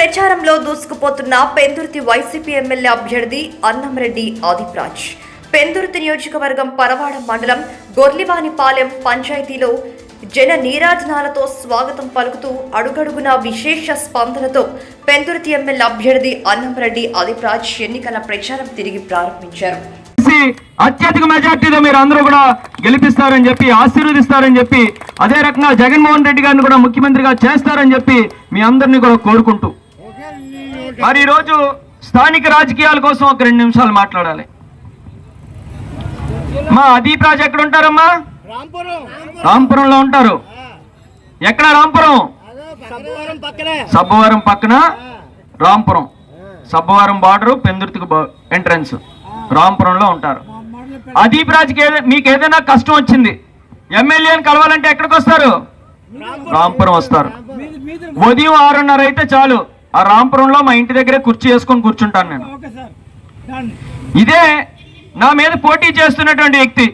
ప్రచారంలో దూసుకుపోతున్న Pendurthi YCP MLA అభ్యర్థి అన్నంరెడ్డి ఆదిప్రాజ్. పెందుర్తి నియోజకవర్గం పరవాడ మండలం గొర్లివానిపాలెం పంచాయతీలో జన నీరాజనాలతో స్వాగతం పలుకుతూ అడుగడుగున విశేష స్పందనతో పెందుర్తి ఎమ్మెల్యే అభ్యర్థి అన్నంరెడ్డి ఆదిప్రాజ్ ఎన్నికల ప్రచారం తిరిగి ప్రారంభించారు. అత్యధిక మెజార్టీలో మీరు అందరూ కూడా గెలిపిస్తారని చెప్పి ఆశీర్వదిస్తారని చెప్పి అదే రకంగా జగన్మోహన్ రెడ్డి గారిని కూడా ముఖ్యమంత్రిగా చేస్తారని చెప్పి మీ అందరినీ కూడా కోరుకుంటూ మరి ఈరోజు స్థానిక రాజకీయాల కోసం ఒక రెండు నిమిషాలు మాట్లాడాలి. మా అదీప్ రాజు ఎక్కడ ఉంటారమ్మా రాంపురం. రాంపురంలో ఉంటారు. ఎక్కడ రాంపురం? సబ్బవరం పక్కనే. రాంపురం. సబ్బవరం బార్డర్ పెందుర్తికి ఎంట్రన్స్. రాంపురంలో ఉంటారు. అదీప్ రాజుకి మీకు ఏదైనా కష్టం వచ్చింది ఎమ్మెల్యేని కలవాలంటే ఎక్కడికి వస్తారు? రాంపురం. వస్తారు. ఉదయం ఆరున్నర అయితే చాలు. ఆ రాంపురంలో మా ఇంటి దగ్గరే కుర్చీ వేసుకొని కూర్చుంటాను నేను. Okay sir. డన్ ఇదే నా మీద పోటీ చేస్తున్నటువంటి వ్యక్తి.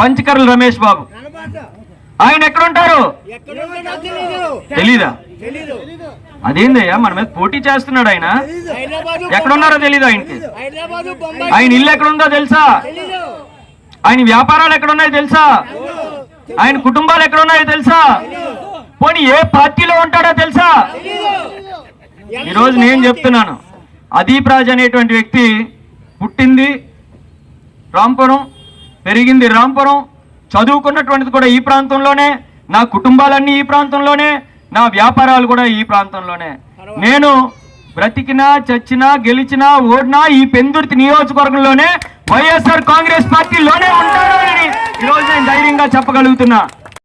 పంచకర్ల రమేష్ బాబు. ఆయన ఎక్కడ ఉంటారు ఎక్కడ ఉన్నాడో తెలీదు. అదేందయ్యా మన మీద పోటీ చేస్తున్నాడు ఆయన. హైదరాబాద్ ఎక్కడ ఉన్నారో తెలీదు ఆయనకి? హైదరాబాద్ బొంబాయి. ఆయన ఇల్లు ఎక్కడ ఉందో తెలుసా ఆయన వ్యాపారాలు ఎక్కడ ఉన్నాయో తెలుసా ఆయన కుటుంబాలు ఎక్కడ ఉన్నాయో తెలుసా పోనీ ఏ పార్టీలో ఉంటాడో తెలుసా? ఈ రోజు నేను చెప్తున్నాను. అదీప్ రాజ్ అనేటువంటి వ్యక్తి పుట్టింది రాంపురం పెరిగింది రాంపురం. చదువుకున్నటువంటిది కూడా ఈ ప్రాంతంలోనే నా కుటుంబాలన్నీ ఈ ప్రాంతంలోనే నా వ్యాపారాలు కూడా ఈ ప్రాంతంలోనే. నేను బ్రతికినా చచ్చినా గెలిచినా ఓడినా ఈ పెందుర్తి నియోజకవర్గంలోనే వైఎస్ఆర్ కాంగ్రెస్ పార్టీలోనే ఉంటాను అని ఈరోజు నేను ధైర్యంగా చెప్పగలుగుతున్నా.